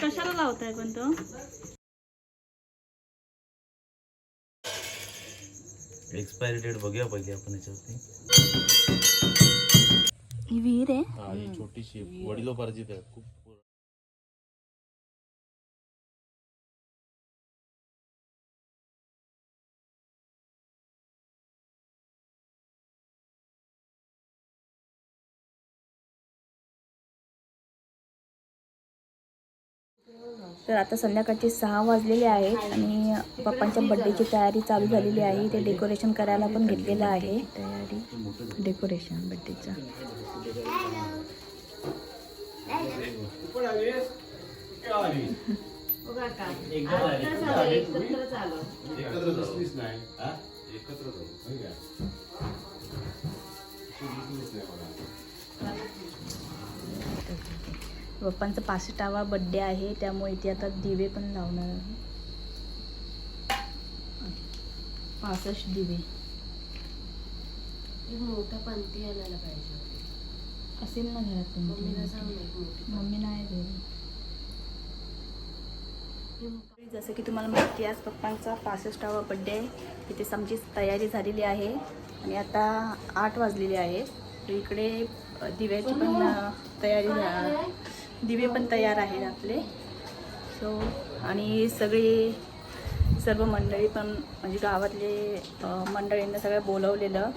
कशाला लावताय पण तो? एक्सपायरी डेट बघूया पहिले आपण याच्यावरती. ही विहीर आहे? छोटीशी वडिलोपार्जित आहे खूप तर आता संध्याकाळचे सहा वाजलेले आहेत आणि पप्पांच्या बड्डेची तयारी चालू झालेली आहे. ते डेकोरेशन करायला पण घेतलेलं आहे. तयारी डेकोरेशन बड्डेचं पप्पांचा पासष्टावा बड्डे आहे त्यामुळे इथे आता दिवे पण लावणार आहे. पासष्ट दिवे. मोठा पंथी आणायला पाहिजे असेल ना घरात मम्मी नाही घरी जसं की तुम्हाला माहिती आहे आज पप्पांचा पासष्टावा बड्डे आहे. इथे आमची तयारी झालेली आहे. आणि आता आठ वाजलेले तर इकडे दिव्याची पण तयारी दिवे पण तयार आहेत आपले. सो आणि सगळे सर्व मंडळी पण म्हणजे गावातले मंडळींना सगळं बोलवलेलं.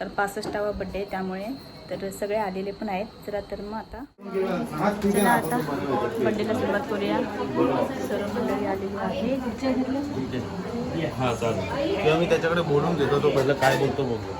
तर पासष्टावा बड्डे आहे त्यामुळे. तर सगळे आलेले पण आहेत. चला तर मग आता चला आता बड्डेला सुरुवात करूया. सर्व मंडळी आलेली आहे हा चालेल. किंवा मी त्याच्याकडे बोलून घेतो तो पहिलं काय बोलतो बघू.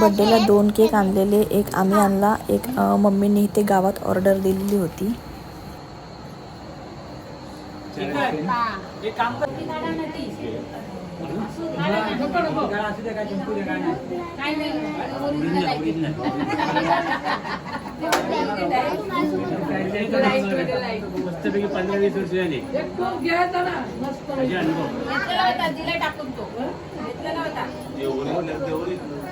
बड्डेला दोन केक आणलेले एक आम्ही आणला एक मम्मीने इथे गावात ऑर्डर दिलेली होती. मस्तपैकी पंधरा वीस वर्ष झाली. अनुभव? त्याचे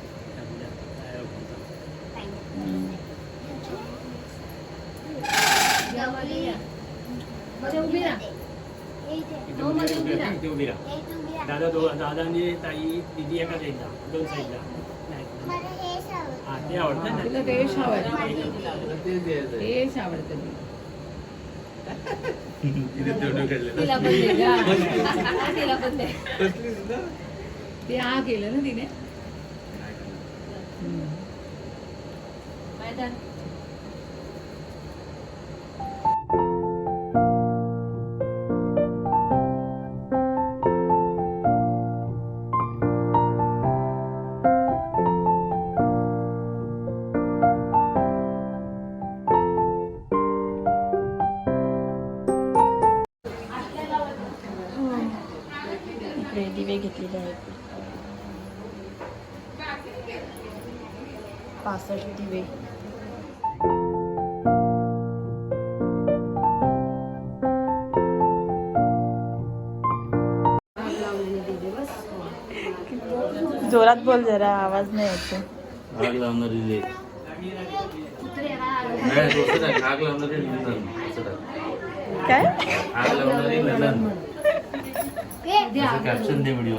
मध्ये उभी राहा. उभी राहा. दादा दो दादा आणि ताई दिदी एका साईडला दोन साईडला नाही. हा ते आवडतं ना? तुला देश आवडतं. देश आवडतं. तिला. पण दे गं. तिला पण दे. ते हा केलं ना तिने. मैदान. जोरात बोल जरा आवाज नाही येतो आग लावणारी आग. काय? आग लावणारी कॅप्शन दे व्हिडिओ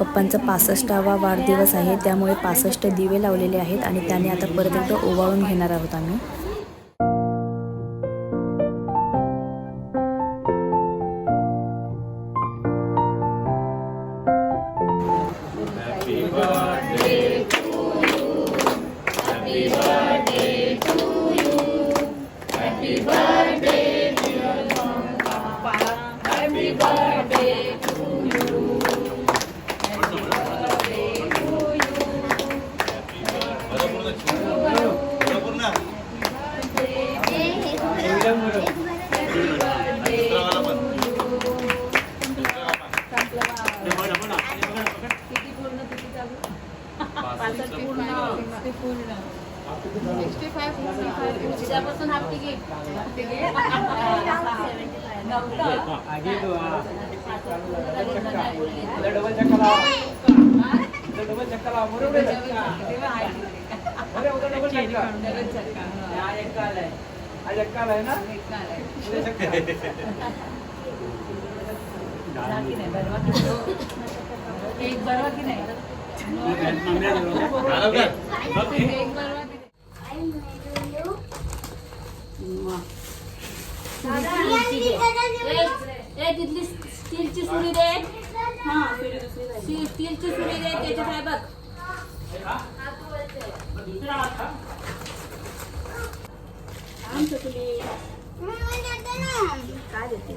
पप्पांचा पासष्टावा वाढदिवस आहे त्यामुळे पासष्ट दिवे लावलेले आहेत आणि त्याने आता परत एकदा ओवाळून घेणार आहोत आम्ही. नव्हतं हा, आगे तो, बरोबर आहे डबल एक की नाही, एक बरवा तिथली स्टीलची सुरी दे हा. स्टीलची सुरी दे त्याच्यात आहे बघ आमचं तुली काय देते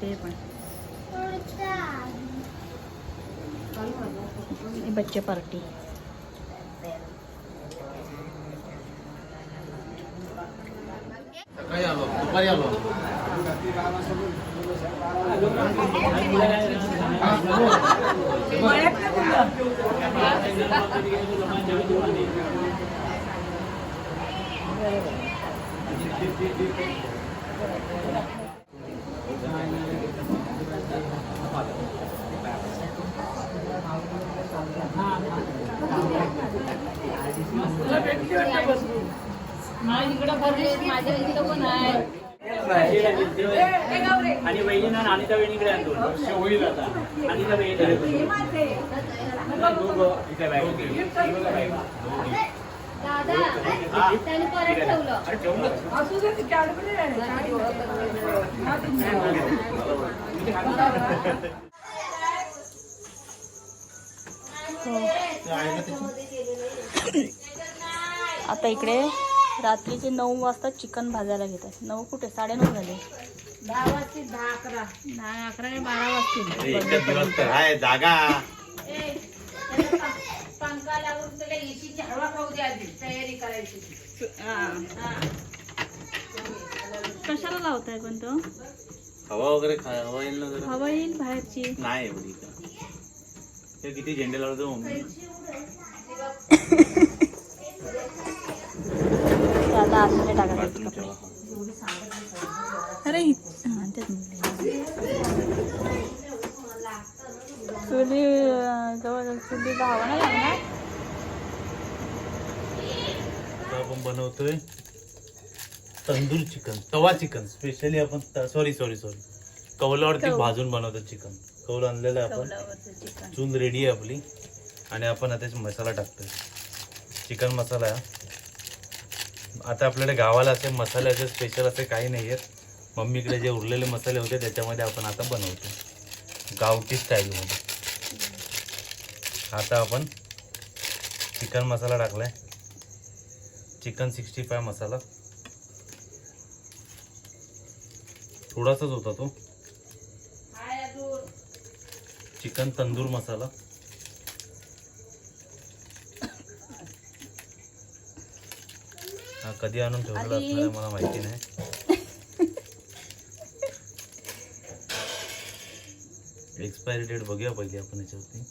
खाते पण. हे बच्चे पार्टी सकाळी आलो दुपारी आलो इकडं भरले माझ्या इकडं पण आहे आणि वहिनीना अनिता वहिनीकडे आणतो. होईल आता अनिता बाहेर. दादा त्याने परत ठेवलं. अरे ठेवलं. आता इकडे रात्रीचे नऊ वाजता चिकन भाजायला घेतात नऊ कुठे? साडेनऊ झाले. दहा वाजतील दहा अकरा नाही अकरा आणि बारा वाजतील. अरे, एकच दिवस तर आहे जागा. पंखा लावून त्याला एसीची हवा खाऊ द्या आधी तयारी करायची. कशाला लावताय पण तो? हवा वगैरे खा हवा येईल ना जरा? हवा येईल बाहेरची. नाही एवढी का ते किती झेंडे लावतो आता आतमध्ये कपडे बाहेर. अरे हि- हा, तेच म्हणले. चुली अं, जवळ चुली भावा नाही लागणार. आता आपण बनवतोय. Tandoor chicken tawa chicken specially आपण सॉरी सॉरी सॉरी कौलावरती कौल. भाजून बनवतो चिकन. कौल आणलेलं आहे आपण. चूल रेडी आहे आपली. आणि आपण आता मसाला टाकतोय. चिकन मसाला. आता आपल्याकडे गावाला असे मसाले असे स्पेशल असे काही नाही आहेत मम्मीकडे जे उरलेले मसाले होते त्याच्यामध्ये आपण आता बनवतो. गावठी स्टाईलमध्ये आता आपण चिकन मसाला टाकलाय. Chicken sixty five masala. थोडासाच होता तो. चिकन तंदूर मसाला. हा कधी आणून ठेवलेला आणि- असणार मला माहिती नाही. एक्सपायरी डेट बघूया पहिली आपण याच्यावरती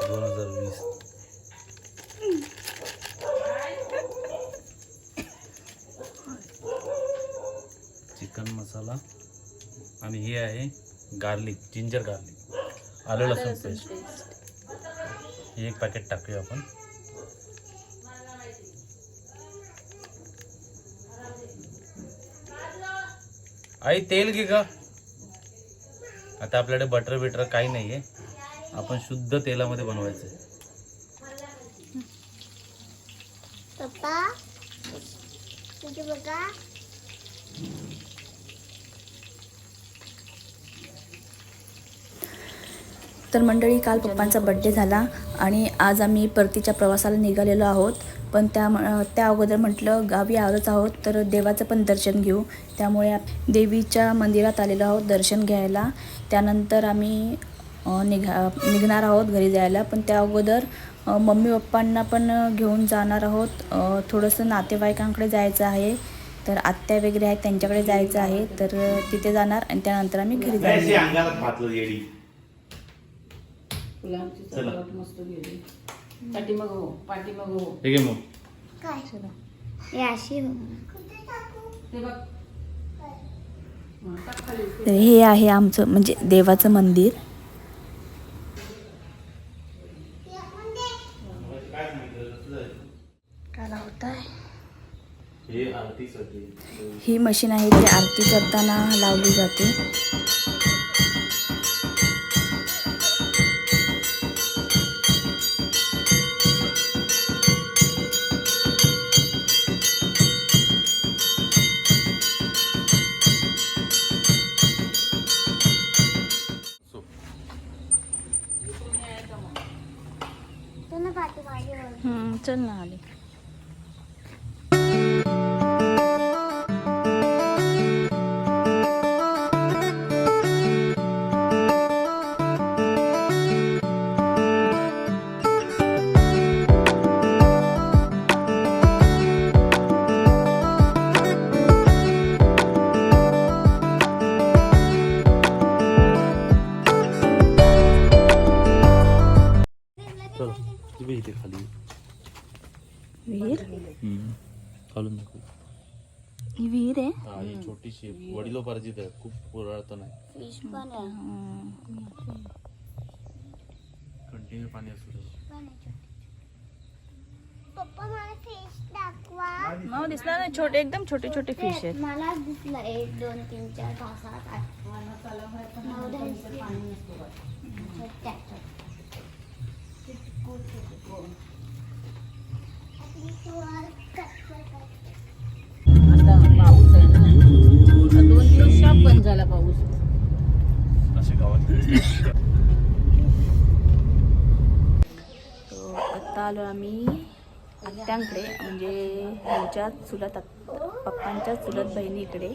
दोन हजार वीस चिकन मसाला आणि हे आहे गार्लिक जिंजर गार्लिक आलं लसूण पेस्ट हे एक पॅकेट टाकूया आपण. आई तेल घे का आता आपल्याकडे बटर बिटर काही नाही आहे आपण शुद्ध तेलामध्ये बनवायचं आहे. पप्पा बघा. तर मंडळी काल पप्पांचा बड्डे झाला आणि आज आम्ही परतीच्या प्रवासाला निघालेलो आहोत. पण त्या म- त्या अगोदर म्हटलं गावी आलोच आहोत तर देवाचं पण दर्शन घेऊ. त्यामुळे देवीच्या मंदिरात आलेलो आहोत दर्शन घ्यायला. त्यानंतर आम्ही निघा निघणार आहोत घरी जायला. पण त्या अगोदर मम्मी पप्पांना पण घेऊन जाणार आहोत. थोडंसं नातेवाईकांकडे जायचं आहे. तर आत्या वगैरे आहेत त्यांच्याकडे जायचं आहे. तर तिथे जाणार आणि त्यानंतर आम्ही घरी जाणार. फुलांची चला. सजावट मस्त गेली. पाठीमाग हो पाठीमाग हो. मग. काय हे अशी हो. ते बघ. हा, टाक खाली. तर हे आहे आमचं म्हणजे देवाचं मंदिर. काय होत आहे हे आरतीसाठी ही मशीन आहे ती आरती करताना लावली जाते. बोल हम्म, चल कंटिन्यू पाणी असू दे. पप्पा मला फिश दाखवा. मग दिसला ना छोटे एकदम छोटे छोटे फिश आहेत. मला दिसलं एक दोन तीन चार पाच सात आठ. नऊ दहा दिसले. छोट्या. आता पाऊस आहे ना. आता दोन दिवस शाप बंद झाला पाऊस. गावात तो आत्ता आलो आम्ही आत्यांकडे म्हणजे ह्यांच्या चुलत पप्पांच्या चुलत बहिणीकडे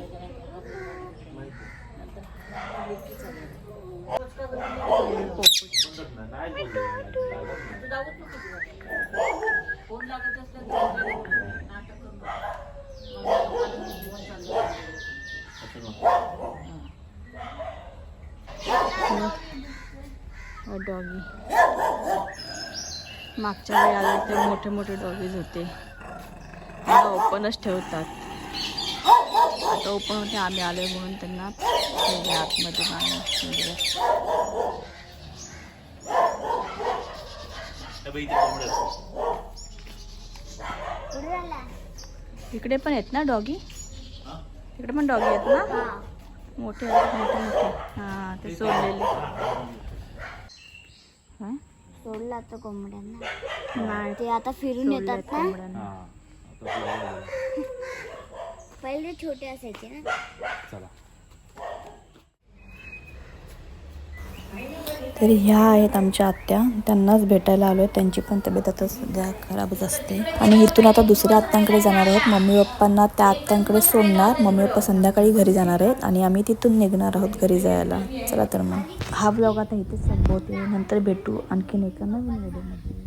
फोन लागत असला तर नाटक डॉगी. मागच्या वेळी आले ते मोठे मोठे डॉगीज होते. आता ओपनच ठेवतात. आता ओपन होते आम्ही आलोय म्हणून त्यांना ठेवले आतमध्ये पाणी. इकडे पण आहेत ना डॉगी? इकडे पण डॉगी आहेत ना. मोठे आहेत मोठे मोठे. हां ते सोडलेले. काय? सोडलं आता कोंबड्यांना. नाही ते आता फिरून येतात ना? कोंबड्यांना. हा. पहिले छोटे असायचे ना. चला. तर ह्या आहेत आमच्या आत्या. त्यांनाच भेटायला आलो त्यांची पण तब्येत आता सध्या खराबच असते. आणि इथून आता दुसऱ्या आत्यांकडे जाणार आहेत. मम्मी पप्पांना त्या आत्यांकडे सोडणार. मम्मी पप्पा संध्याकाळी घरी जाणार आहेत. आणि आम्ही तिथून निघणार आहोत घरी जायला. चला तर मग. हा ब्लॉग आता इथेच संपवते. नंतर भेटू आणखीन एका नवीन व्हिडिओमध्ये